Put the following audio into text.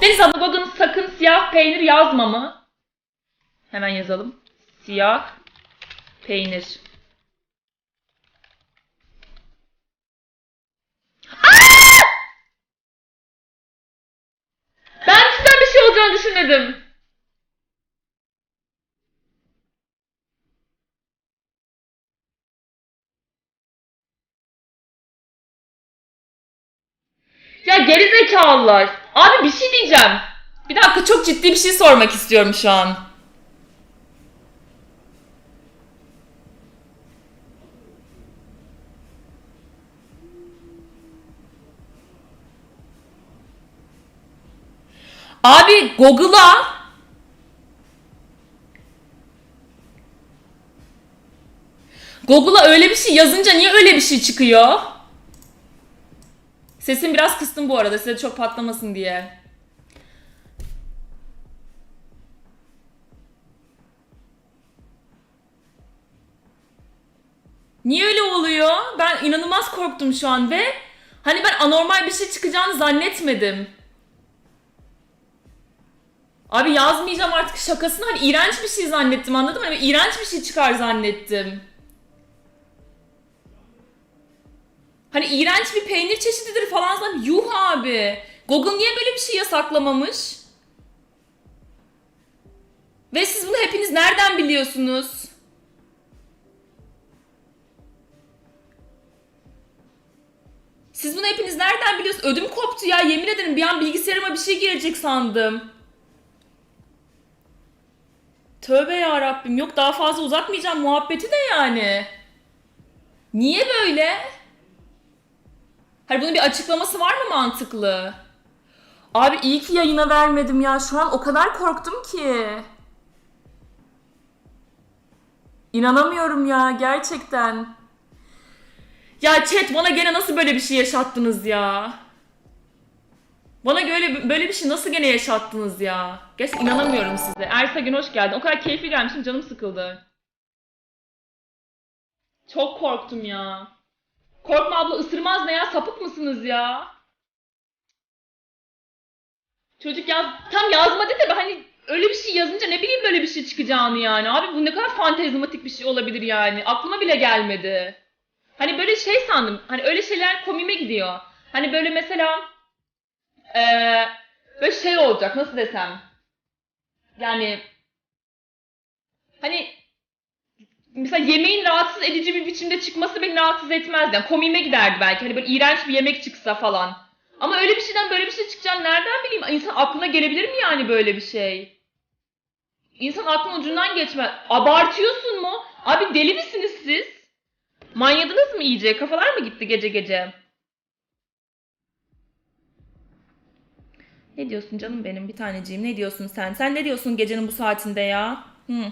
Deniz abla sakın siyah peynir yazma mı? Hemen yazalım. Siyah peynir. Ben cidden bir şey olacağını düşünmedim. Ya gerizekalılar. Abi bir şey diyeceğim. Bir dakika çok ciddi bir şey sormak istiyorum şu an. Abi Google'a Google'a öyle bir şey yazınca niye öyle bir şey çıkıyor? Sesim biraz kıstım bu arada size çok patlamasın diye. Niye öyle oluyor? Ben inanılmaz korktum şu an ve hani ben anormal bir şey çıkacağını zannetmedim. Abi yazmayacağım artık şakasını hani iğrenç bir şey zannettim anladın mı? Hani iğrenç bir şey çıkar zannettim. Hani iğrenç bir peynir çeşididir falan zannettim. Yuh abi. Google niye böyle bir şey yasaklamamış? Ve siz bunu hepiniz nereden biliyorsunuz? Siz bunu hepiniz nereden biliyorsunuz? Ödüm koptu ya yemin ederim bir an bilgisayarıma bir şey girecek sandım. Tövbe ya Rabbim yok daha fazla uzatmayacağım muhabbeti de yani. Niye böyle? Hani bunun bir açıklaması var mı mantıklı? Abi iyi ki yayına vermedim ya. Şu an o kadar korktum ki. İnanamıyorum ya gerçekten. Ya chat bana gene nasıl böyle bir şey yaşattınız ya? Bana böyle böyle bir şey nasıl gene yaşattınız ya? Gerçekten inanamıyorum size. Ersa gün hoş geldin. O kadar keyifli gelmişim canım sıkıldı. Çok korktum ya. Korkma abla ısırmaz ne ya? Sapık mısınız ya? Çocuk yaz tam yazma dedi de hani öyle bir şey yazınca ne bileyim böyle bir şey çıkacağını yani. Abi bu ne kadar fantezmatik bir şey olabilir yani. Aklıma bile gelmedi. Hani böyle şey sandım. Hani öyle şeyler komime gidiyor. Hani böyle mesela eee böyle şey olacak nasıl desem. Yani hani mesela yemeğin rahatsız edici bir biçimde çıkması beni rahatsız etmezdi. Yani komiğime giderdi belki. Hani böyle iğrenç bir yemek çıksa falan. Ama öyle bir şeyden böyle bir şey çıkacağını nereden bileyim? İnsan aklına gelebilir mi yani böyle bir şey? İnsan aklının ucundan geçmez. Abartıyorsun mu? Abi deli misiniz siz? Manyadınız mı iyice? Kafalar mı gitti gece gece? Ne diyorsun canım benim bir taneciğim? Ne diyorsun sen? Sen ne diyorsun gecenin bu saatinde ya? Hı.